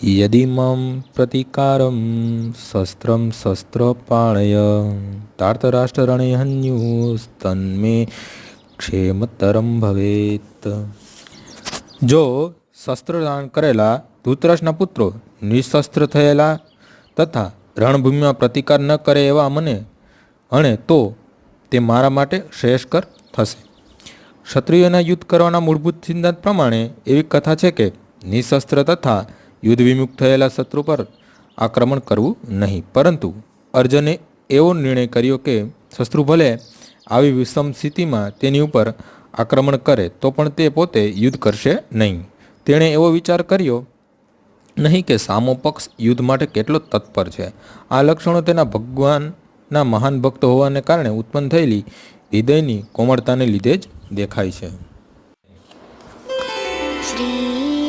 યદિમમ પ્રતિકારમ શસ્ત્રમ શસ્ત્રપાણય તાર્તરાષ્ટ્રરણે હન્યુસ્તન્મે ક્ષેમતરમ ભવેત જો શસ્ત્રદાન કરેલા ધૂતરાષ્ટ્રના પુત્રો નિશસ્ત્ર થયેલા તથા રણભૂમિમાં પ્રતિકાર ન કરે એવા મને અણે તો તે મારા માટે શ્રેયસ્કર થશે ક્ષત્રિયોના યુદ્ધ કરવાના મૂળભૂત સિદ્ધાંત પ્રમાણે એવી કથા છે કે નિશસ્ત્ર તથા યુદ્ધ વિમુખ થયેલા શત્રુ પર આક્રમણ કરવું નહીં. પરંતુ અર્જુને એવો નિર્ણય કર્યો કે શત્રુ ભલે આવી વિષમ સ્થિતિમાં તેની ઉપર આક્રમણ કરે, તો પણ તે પોતે યુદ્ધ કરશે નહીં. તેણે એવો વિચાર કર્યો નહીં કે સામો પક્ષ યુદ્ધ માટે કેટલો તત્પર છે. આ લક્ષણો તેના ભગવાનના મહાન ભક્ત હોવાને કારણે ઉત્પન્ન થયેલી હૃદયની કોમળતાને લીધે જ દેખાય છે. श्री